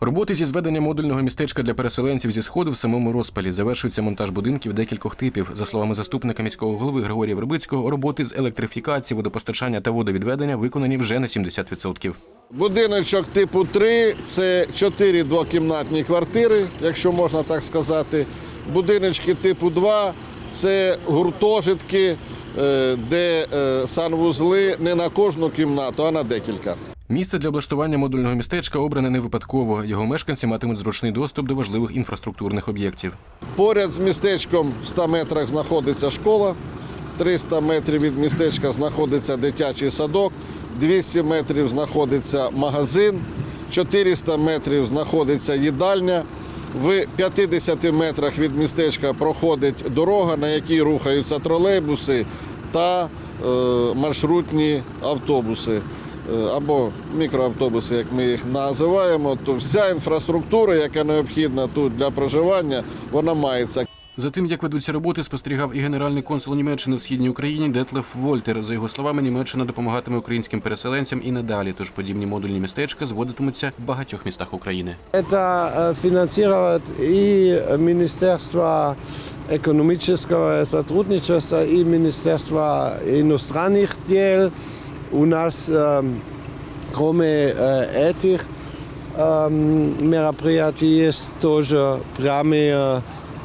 Роботи зі зведення модульного містечка для переселенців зі сходу в самому розпалі завершується монтаж будинків декількох типів. За словами заступника міського голови Григорія Вербицького, роботи з електрифікації, водопостачання та водовідведення виконані вже на 70%. Будиночок типу 3 це 4 двокімнатні квартири, якщо можна так сказати. Будиночки типу 2 це гуртожитки, е, де е, санвузли не на кожну кімнату, а на декілька. Місце для облаштування модульного містечка обране не випадково. Його мешканці матимуть зручний доступ до важливих інфраструктурних об'єктів. Поряд з містечком в 100 метрах знаходиться школа, 300 метрів від містечка знаходиться дитячий садок, 200 метрів знаходиться магазин, 400 метрів знаходиться їдальня. В 50 метрах від містечка проходить дорога, на якій рухаються тролейбуси та е, маршрутні автобуси або мікроавтобуси, як ми їх називаємо. То вся інфраструктура, яка необхідна тут для проживання, вона мається. За тим, як ведуться роботи, спостерігав і генеральний консул Німеччини в східній Україні Детлеф Вольтер. За його словами, Німеччина допомагатиме українським переселенцям і надалі. Тож подібні модульні містечка зводитимуться в багатьох містах України. Это э, финансирует и Министерство экономического сотрудничества, и Министерство иностранных дел. У нас, эм, кроме э, этих эм, мероприятий, есть тоже прямая,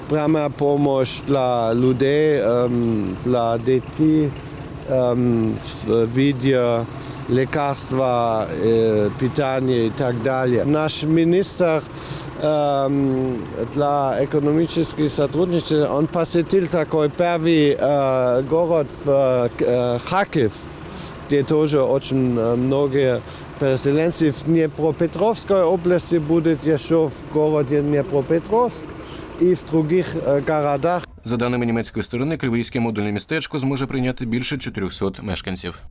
прямая помощь для людей, эм, для детей эм, в виде лекарства, э, питания и так далее. Наш министр эм, для экономического сотрудничества, он посетил такой первый э, город в э, Харьков, где тоже очень э, многие переселенцы в Днепропетровской области будет еще в городе Днепропетровск и в других э, городах. За даними німецької сторони, Криворізьке модульне містечко зможе прийняти більше 400 мешканців.